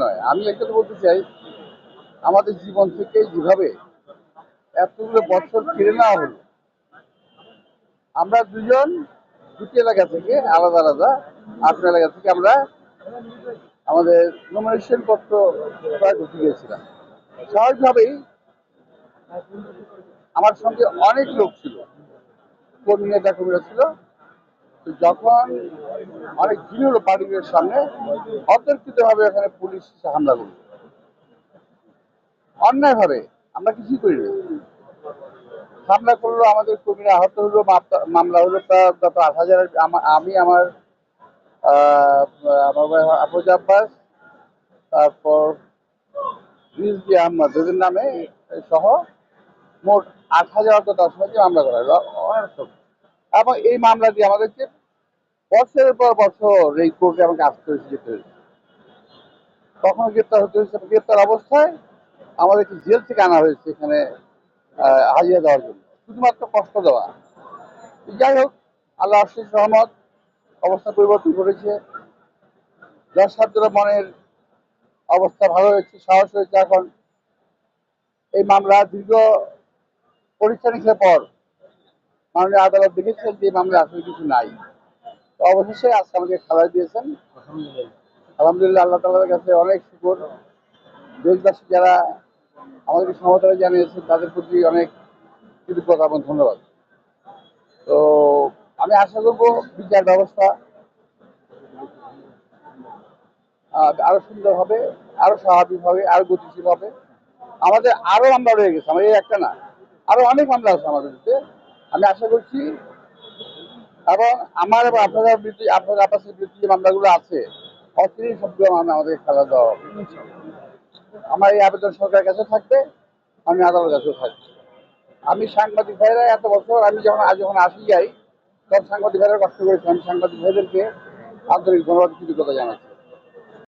নয়। আমি একটা বলতে চাই, আমাদের জীবন থেকে যেভাবে এতগুলো বছর কেড়ে নেওয়া হলো, আমরা দুজন দুটি এলাকা থেকে আলাদা আলাদা আপনার এলাকা থেকে আমরা আমাদের নমিনেশন পত্র প্রায় ঢুকে গিয়েছিলাম। স্বাভাবিকভাবেই আমার সঙ্গে অনেক লোক ছিল, কর্মী নেতা কর্মীরা ছিল যখন অনেক হলো পার্টির সামনে অতর্কিত ভাবে এখানে পুলিশ হামলা করল। অন্যায় ভাবে আমরা কিছুই করি না। হামলা করল আমাদের কর্মীরা, আহত হলো মামলা হলো প্রায় আট হাজার। আমি আমার আমার আব্বাস, তারপর রিজভি আহমদ নামে সহ মোট আট হাজার অর্থ দশ হাজার মামলা করা হলো। অনর্থক এবং এই মামলা দিয়ে আমাদেরকে বছরের পর বছর এই কোর্টে আমাকে আসতে হয়েছে যেতে হয়েছে। তখন গ্রেপ্তার হতে হয়েছে গ্রেপ্তার অবস্থায় আমাদেরকে জেল থেকে আনা হয়েছে এখানে হাজিরা দেওয়ার জন্য। শুধুমাত্র কষ্ট দেওয়া। যাই হোক, আল্লাহ আশিস রহমত, অবস্থা পরিবর্তন করেছে। দশ সাতজনের মনের অবস্থা ভালো হয়েছে, সাহস হয়েছে, এখন এই মামলা দীর্ঘ পরীক্ষা নিরীক্ষার পর মাননীয় আদালত দেখেছেন যে মামলা আসলে কিছু নাই। তো অবশেষে আজকে আমাকে খাবার দিয়েছেন। আলহামদুলিল্লাহ। আল্লাহ তালার কাছে অনেক শুকর। দেশবাসী যারা আমাদেরকে সমর্থন জানিয়েছেন তাদের প্রতি অনেক কৃতজ্ঞতা এবং ধন্যবাদ। তো আমি আশা করব বিচার ব্যবস্থা আরও সুন্দর হবে আরও স্বাভাবিক হবে আরও গতিশীল হবে। আমাদের আরও মামলা রয়ে গেছে আমার এই একটা না। আরও অনেক মামলা আছে আমাদের বিরুদ্ধে আমি আশা করছি এবং আমার এবং আপনাদের বিরুদ্ধে, আপনাদের আপাসের বিরুদ্ধে যে মামলাগুলো আছে, অচিরেই সবগুলো মামলা আমাদের খেলা দেওয়া হবে। আমার এই আবেদন সরকারের কাছে থাকবে, আমি আদালতের কাছেও থাকবে আমি সাংবাদিক ভাইরা এত বছর আমি যখন, আজ যখন আসি যাই তখন সাংবাদিক ভাইরা কষ্ট করেছি আমি সাংবাদিক ভাইদেরকে আন্তরিক ধন্যবাদ, কৃতজ্ঞতা জানাচ্ছি।